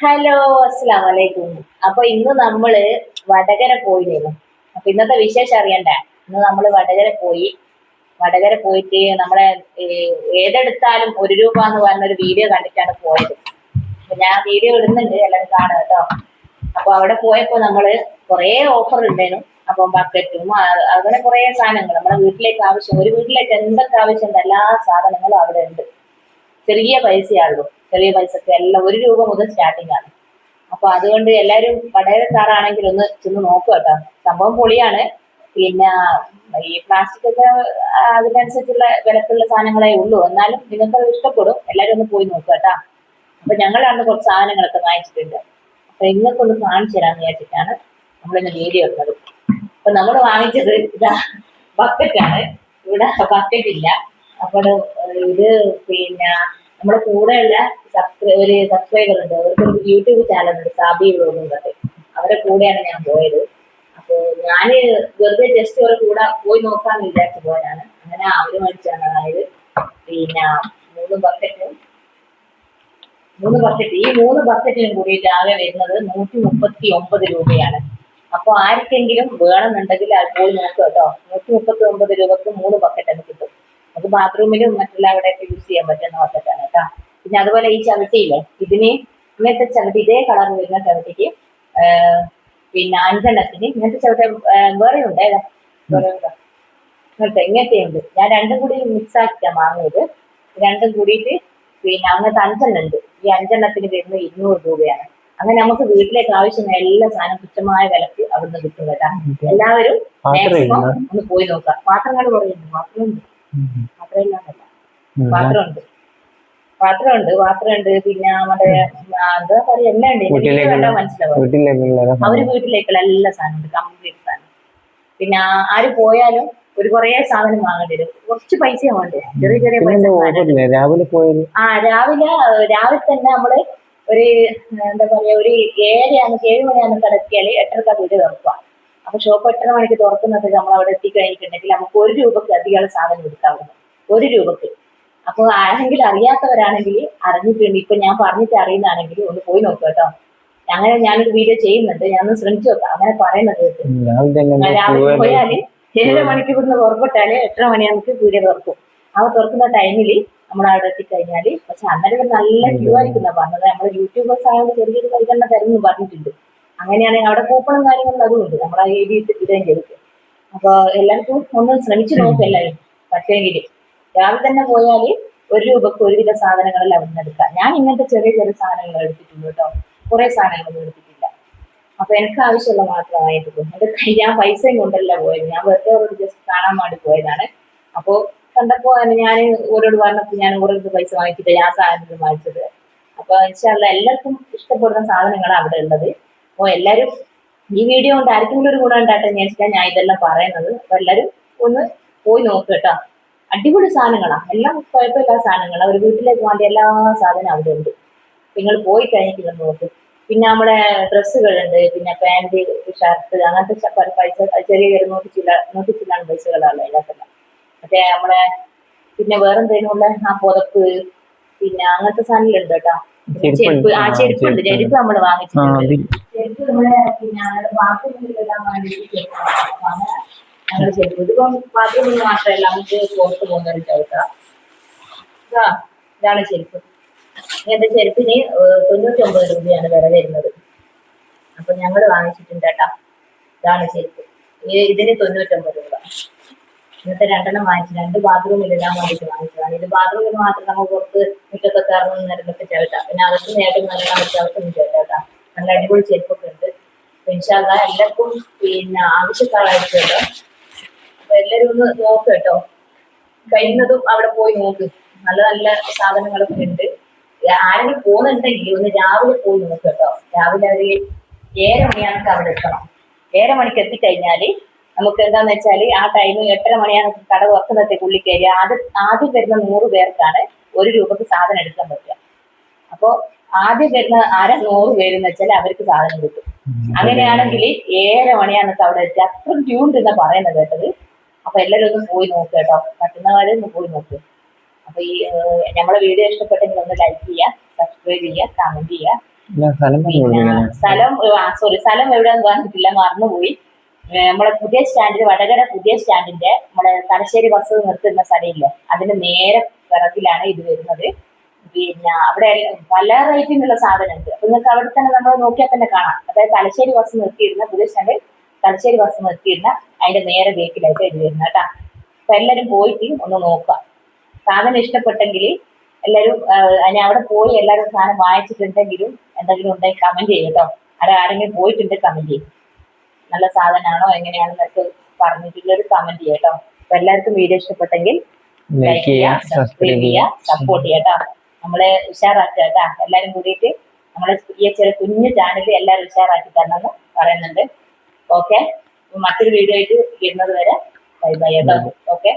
Hello അസ്സാം വലൈക്കും അപ്പൊ ഇന്ന് നമ്മൾ വടകര പോയിരുന്നു അപ്പൊ ഇന്നത്തെ വിശേഷം അറിയണ്ട? ഇന്ന് നമ്മൾ വടകര പോയി. വടകര പോയിട്ട് നമ്മളെ ഏതെടുത്താലും ഒരു രൂപ എന്ന് പറഞ്ഞ ഒരു വീഡിയോ കണ്ടിട്ടാണ് പോയത്. അപ്പൊ ഞാൻ വീഡിയോ ഇടുന്നുണ്ട് എല്ലാവരും കാണുക കേട്ടോ അപ്പൊ അവിടെ പോയപ്പോ നമ്മൾ കുറേ ഓഫർ ഉണ്ടായിരുന്നു അപ്പൊ ബക്കറ്റും അങ്ങനെ കുറേ സാധനങ്ങൾ. നമ്മുടെ വീട്ടിലേക്ക് ആവശ്യം ഒരു വീട്ടിലേക്ക് എന്തൊക്കെ ആവശ്യമുണ്ട് എല്ലാ സാധനങ്ങളും അവിടെ ഉണ്ട്. ചെറിയ പൈസയാണല്ലോ ചെറിയ പൈസക്ക് എല്ലാം ഒരു രൂപ മുതൽ സ്റ്റാർട്ടിംഗ് ആണ്. അപ്പൊ അതുകൊണ്ട് എല്ലാരും സാറാണെങ്കിൽ ഒന്ന് ചെന്ന് നോക്കുക കേട്ടോ. സംഭവം പൊളിയാണ്. പിന്നെ ഈ പ്ലാസ്റ്റിക് ഒക്കെ അതിനനുസരിച്ചുള്ള വിലക്കുള്ള സാധനങ്ങളെ ഉള്ളൂ. എന്നാലും നിങ്ങൾക്ക് അത് ഇഷ്ടപ്പെടും. എല്ലാരും ഒന്ന് പോയി നോക്കുക കേട്ടാ. അപ്പൊ ഞങ്ങളാണ് കുറച്ച് സാധനങ്ങളൊക്കെ വാങ്ങിച്ചിട്ടുണ്ട്. അപ്പൊ ഇങ്ങൾക്കൊന്ന് കാണിച്ചു തരാന്ന് വിചാരിച്ചിട്ടാണ് നമ്മളിന്ന് വീഡിയോ ഉള്ളത് അപ്പൊ നമ്മൾ വാങ്ങിച്ചത് ഇതാ ബക്കറ്റാണ് ഇവിടെ ബക്കറ്റ് ഇല്ല. അപ്പോൾ ഇത് പിന്നെ നമ്മുടെ കൂടെയുള്ള സബ്സ്ക്രൈ ഒരു സബ്സ്ക്രൈബർ ഉണ്ട് അവർക്ക് ഒരു യൂട്യൂബ് ചാനൽ ഉണ്ട് സാബി വ്ലോഗ് എന്നൊക്കെ അവരെ കൂടെയാണ് ഞാൻ പോയത്. അപ്പോൾ ഞാൻ വെറുതെ ജസ്റ്റ് അവരുടെ കൂടെ പോയി നോക്കാൻ വിചാരിച്ചു പോയതാണ് അങ്ങനെ അവർ മേടിച്ചാണ് അതായത് പിന്നെ മൂന്ന് ബക്കറ്റ് മൂന്ന് ബക്കറ്റ് ഈ മൂന്ന് ബക്കറ്റിനും കൂടിയിട്ട് ആകെ വരുന്നത് നൂറ്റി മുപ്പത്തി ഒമ്പത് രൂപയാണ്. അപ്പോൾ ആർക്കെങ്കിലും വേണമെന്നുണ്ടെങ്കിൽ അത് പോയി നോക്കുക കേട്ടോ. നൂറ്റി മുപ്പത്തി ഒമ്പത് രൂപക്ക് മൂന്ന് ബക്കറ്റ് കിട്ടും. അത് ബാത്റൂമിലും മറ്റുള്ള അവിടെ യൂസ് ചെയ്യാൻ പറ്റുന്ന ബക്കറ്റാണ് കേട്ടോ. പിന്നെ അതുപോലെ ഈ ചവിട്ടിയില്ലേ? ഇതിന് ഇങ്ങനത്തെ ചവിട്ടി ഇതേ കളർ വരുന്ന ചവിട്ടിക്ക് പിന്നെ അഞ്ചെണ്ണത്തിന് ഇങ്ങനത്തെ ചവിട്ട വേറെ ഉണ്ട് ഇങ്ങനത്തെ ഇങ്ങനത്തെ ഉണ്ട്. ഞാൻ രണ്ടും കൂടി മിക്സ് ആക്കിയാ വാങ്ങിയത്. രണ്ടും കൂടിയിട്ട് പിന്നെ അങ്ങനത്തെ അഞ്ചെണ്ണം ഉണ്ട്. ഈ അഞ്ചെണ്ണത്തിന് വരുന്നത് ഇരുന്നൂറ് രൂപയാണ്. അങ്ങനെ നമുക്ക് വീട്ടിലേക്ക് ആവശ്യമായ എല്ലാ സാധനം തുച്ഛമായ വിലക്ക് അവിടുന്ന് കിട്ടും കേട്ടാ. എല്ലാവരും. ഒന്ന് പോയി നോക്കാം. പാത്രങ്ങൾ കുറയുണ്ട് പാത്രമുണ്ട് പാത്രമില്ലാന്നല്ല പാത്രമുണ്ട്. പാത്രമുണ്ട് പാത്രമുണ്ട് പിന്നെ നമ്മുടെ എന്താ പറയാ എല്ലാം ഉണ്ട്. എനിക്ക് മനസ്സിലാവും അവർ വീട്ടിലേക്കുള്ള എല്ലാ സാധനഉണ്ട് കംപ്ലീറ്റ് സാധനം. പിന്നെ ആര് പോയാലും ഒരു കുറേ സാധനം വാങ്ങേണ്ടി വരും. കുറച്ച് പൈസ വേണ്ടേ ചെറിയ ചെറിയ പൈസ രാവിലെ ആ രാവിലെ രാവിലെ തന്നെ നമ്മൾ ഒരു എന്താ പറയാ ഒരു ഏഴരയാണ് ഏഴ് മണിയാണ് കിടക്കിയാൽ എട്ടരക്ക വീട് തുറക്കുക. അപ്പൊ ഷോപ്പ് എത്ര മണിക്ക് തുറക്കുന്നത് നമ്മൾ അവിടെ എത്തിക്കഴിഞ്ഞിട്ടുണ്ടെങ്കിൽ നമുക്ക് ഒരു രൂപക്ക് അധികം സാധനം എടുക്കാവുന്നു ഒരു രൂപക്ക് അപ്പൊ ആരെങ്കിലും അറിയാത്തവരാണെങ്കിൽ അറിഞ്ഞിട്ടുണ്ട്. ഇപ്പൊ ഞാൻ പറഞ്ഞിട്ട് അറിയുന്നതാണെങ്കിൽ ഒന്ന് പോയി നോക്കുക കേട്ടോ. അങ്ങനെ ഞാനൊരു വീഡിയോ ചെയ്യുന്നുണ്ട്. ഞാൻ ഒന്ന് ശ്രമിച്ചു നോക്കാം. അങ്ങനെ പറയുന്നത് രാവിലെ പോയാൽ ഏഴര മണിക്ക് ഇവിടുന്ന് പുറപ്പെട്ടാൽ എത്ര മണി നമുക്ക് പീടിക തുറക്കും. ആ തുറക്കുന്ന ടൈമിൽ നമ്മൾ അവിടെ എത്തിക്കഴിഞ്ഞാൽ പക്ഷെ അന്നേരം നല്ല ക്യൂ ആയിരിക്കുന്ന പറഞ്ഞത്. നമ്മൾ യൂട്യൂബേഴ്സ് ആയതുകൊണ്ട് ചെറിയൊരു പരിഗണന തരുമെന്ന് പറഞ്ഞിട്ടുണ്ട്. അങ്ങനെയാണെങ്കിൽ അവിടെ കൂപ്പണും കാര്യങ്ങളും അതും ഉണ്ട്. നമ്മൾ ആ എഴുതി ഇടുകയും ചെയ്തിട്ട് അപ്പൊ എല്ലാവർക്കും ഒന്ന് ശ്രമിച്ചു നോക്കും എല്ലാവരും. പക്ഷേങ്കിൽ രാവിലെ തന്നെ പോയാൽ ഒരു രൂപക്ക് ഒരുവിധ സാധനങ്ങളിൽ അവിടെ നിന്ന് എടുക്കാം. ഞാൻ ഇങ്ങനത്തെ ചെറിയ ചെറിയ സാധനങ്ങൾ എടുത്തിട്ടുണ്ട് കേട്ടോ. കുറെ സാധനങ്ങളൊന്നും എടുത്തിട്ടില്ല. അപ്പൊ എനിക്ക് ആവശ്യമുള്ള മാത്രമായിട്ട് എന്റെ ഞാൻ പൈസയും കൊണ്ടല്ല പോയത്. ഞാൻ വെറുതെ അവരോട് ജസ്റ്റ് കാണാൻ വേണ്ടി പോയതാണ്. അപ്പോ കണ്ടപ്പോ ഞാൻ ഓരോട് പറഞ്ഞപ്പോ ഞാൻ ഓരോരുത്തർ പൈസ വാങ്ങിച്ചിട്ട് ഞാൻ സാധനത്തിൽ വാങ്ങിച്ചത്. അപ്പൊ എല്ലാവർക്കും ഇഷ്ടപ്പെടുന്ന സാധനങ്ങളാണ് അവിടെ ഉള്ളത്. അപ്പൊ എല്ലാവരും ഈ വീഡിയോ കൊണ്ട് ആർക്കെങ്കിലും ഒരു ഗുണം ഉണ്ടാട്ടെ ഞാൻ ഞാൻ ഇതെല്ലാം പറയുന്നത്. അപ്പൊ എല്ലാരും ഒന്ന് പോയി നോക്കുക കേട്ടോ. അടിപൊളി സാധനങ്ങളാ. എല്ലാം കുഴപ്പമില്ലാത്ത സാധനങ്ങളാ. ഒരു വീട്ടിലേക്ക് വേണ്ട എല്ലാ സാധനവും അവിടെ ഉണ്ട്. നിങ്ങൾ പോയി കഴിഞ്ഞിട്ട് ഇങ്ങ് നോക്ക്. പിന്നെ നമ്മുടെ ഡ്രസ്സുകളുണ്ട് പിന്നെ പാന്റ് ഷർട്ട് അങ്ങനത്തെ പൈസ ചെറിയ ചെറിയ നൂറ്റി ചില്ല നൂറ്റി ചില്ലാണ് പൈസകളാണ് അതിനകത്തെല്ലാം മറ്റേ നമ്മളെ പിന്നെ വേറെ എന്തെങ്കിലും ഉള്ള ആ പുതപ്പ് പിന്നെ അങ്ങനത്തെ സാധനങ്ങളുണ്ട് കേട്ടോ. ചെരുപ്പ് ആ ചെരുപ്പുണ്ട്. ചെരുപ്പ്. നമ്മൾ വാങ്ങിച്ചിട്ടുണ്ട്. ചെരുപ്പ് നമ്മളെ പിന്നെ വേണ്ടിയിട്ട് ഞങ്ങൾ ചെരുപ്പ്. ഇതിപ്പം ബാത്റൂമിൽ മാത്രമല്ല നമുക്ക് പുറത്ത് പോകുന്ന ഒരു ചവിട്ടാ. ഇതാ ഇതാണ് ചെരുപ്പ്. എന്റെ ചെരുപ്പിന് തൊണ്ണൂറ്റി ഒമ്പത് രൂപയാണ് വില വരുന്നത്. അപ്പൊ ഞങ്ങൾ വാങ്ങിച്ചിട്ടുണ്ട് കേട്ടാ. ഇതാണ് ചെരുപ്പ്. ഇതിന് തൊണ്ണൂറ്റൊമ്പത് രൂപ. ഇന്നത്തെ രണ്ടെണ്ണം വാങ്ങിച്ചു രണ്ട് ബാത്റൂമിൽ ഇടാൻ വേണ്ടിയിട്ട് വാങ്ങിച്ചതാണ്. ഇത് ബാത്റൂമിൽ മാത്രം നമ്മൾ പുറത്ത് മുറ്റത്തൊക്കെ ഇറങ്ങുന്ന നേരത്തൊക്കെ ചവിട്ടാം പിന്നെ അകത്ത് നേരം നല്ല വെച്ച് അകത്തൊന്നും ചവിട്ടാം നല്ല അടിപൊളി ചെരുപ്പൊക്കെ ഉണ്ട്. ഇൻഷാല്ല എല്ലാവർക്കും പിന്നെ ആവശ്യക്കാരായിട്ടുണ്ടോ അപ്പൊ എല്ലാവരും ഒന്ന് നോക്ക് കേട്ടോ. കഴിയുന്നതും അവിടെ പോയി നോക്ക്. നല്ല നല്ല സാധനങ്ങളൊക്കെ ഉണ്ട്. ആരെങ്കിലും പോകുന്നുണ്ടെങ്കിൽ ഒന്ന് രാവിലെ പോയി നോക്ക് കേട്ടോ. രാവിലെ അവർ ഏഴര മണിയാണെങ്കിൽ അവിടെ എത്തണം. ഏഴര മണിക്ക് എത്തിക്കഴിഞ്ഞാൽ നമുക്ക് എന്താന്ന് വെച്ചാൽ ആ ടൈം എട്ടര മണിയാണ് കട തുറക്കുന്നത് ഉള്ളിൽ കയറി ആദ്യം ആദ്യം വരുന്ന നൂറ് പേർക്കാണ് ഒരു രൂപക്ക് സാധനം എടുക്കാൻ പറ്റുക. അപ്പോ ആദ്യം വരുന്ന ആര നൂറ് പേരെന്ന് വെച്ചാൽ അവർക്ക് സാധനം കിട്ടും. അങ്ങനെയാണെങ്കിൽ ഏഴര മണിയാണ് അവിടെ എത്തി അത്രയും ട്യൂണ്ട് എന്നാ പറയുന്നത് കേട്ടത്. അപ്പൊ എല്ലാവരും ഒന്ന് പോയി നോക്കുക കേട്ടോ. പറ്റുന്നവരെ ഒന്ന് പോയി നോക്കുക അപ്പൊ ഈ നമ്മളെ വീഡിയോ ഇഷ്ടപ്പെട്ടെങ്കിൽ ഒന്ന് ലൈക്ക് ചെയ്യുക സബ്സ്ക്രൈബ് ചെയ്യുക കമന്റ് ചെയ്യുക സ്ഥലം സോറി സ്ഥലം എവിടെയാന്ന് പറഞ്ഞിട്ടില്ല മറന്നുപോയി. നമ്മളെ പുതിയ സ്റ്റാൻഡിൽ വടകര പുതിയ സ്റ്റാൻഡിന്റെ നമ്മളെ തലശ്ശേരി ബസ് നിർത്തുന്ന സ്ഥലമില്ലേ? അതിന് നേരെ പിറകിലാണ് ഇത് വരുന്നത്. പിന്നെ അവിടെ പല റേറ്റിനുള്ള സാധനമുണ്ട്. അപ്പൊ നിങ്ങൾക്ക് അവിടെ തന്നെ നമ്മൾ നോക്കിയാൽ തന്നെ കാണാം. അതായത് തലശ്ശേരി ബസ് നിർത്തിയിരുന്ന പുതിയ സ്റ്റാൻഡ് തലശ്ശേരി ബസ് നിർത്തിയിരുന്ന അതിന്റെ നേരെ ബേക്കിലായിട്ട് ഇത് വരുന്നത് കേട്ടാ. അപ്പൊ എല്ലാരും പോയിട്ട് ഒന്ന് നോക്കാം സാധനം ഇഷ്ടപ്പെട്ടെങ്കിൽ എല്ലാവരും അതിന് അവിടെ പോയി എല്ലാവരും സാധനം വായിച്ചിട്ടുണ്ടെങ്കിലും എന്തെങ്കിലും ഉണ്ടെങ്കിൽ കമന്റ് ചെയ്യും കേട്ടോ. ആരെങ്കിലും പോയിട്ടുണ്ട് കമന്റ് ചെയ്യും. നല്ല സാധനമാണോ? എങ്ങനെയാണെന്നൊക്കെ പറഞ്ഞിട്ടുള്ള ഒരു കമന്റ് ചെയ്യട്ടോ. അപ്പൊ എല്ലാവർക്കും വീഡിയോ ഇഷ്ടപ്പെട്ടെങ്കിൽ ലൈക്ക് ചെയ്യുക സബ്സ്ക്രൈബ് ചെയ്യുക. സപ്പോർട്ട് ചെയ്യട്ടോ നമ്മളെ ഉഷാറാക്കുക കേട്ടോ എല്ലാരും കൂടിയിട്ട് നമ്മളെ ഈ ചെറിയ കുഞ്ഞു ചാനൽ എല്ലാവരും ഉഷാറാക്കി തരണമെന്ന് പറയുന്നുണ്ട്. ഓക്കെ മറ്റൊരു വീഡിയോ ആയിട്ട് വരുന്നത് വരെ ബൈ ബൈ കേട്ടോ ഓക്കെ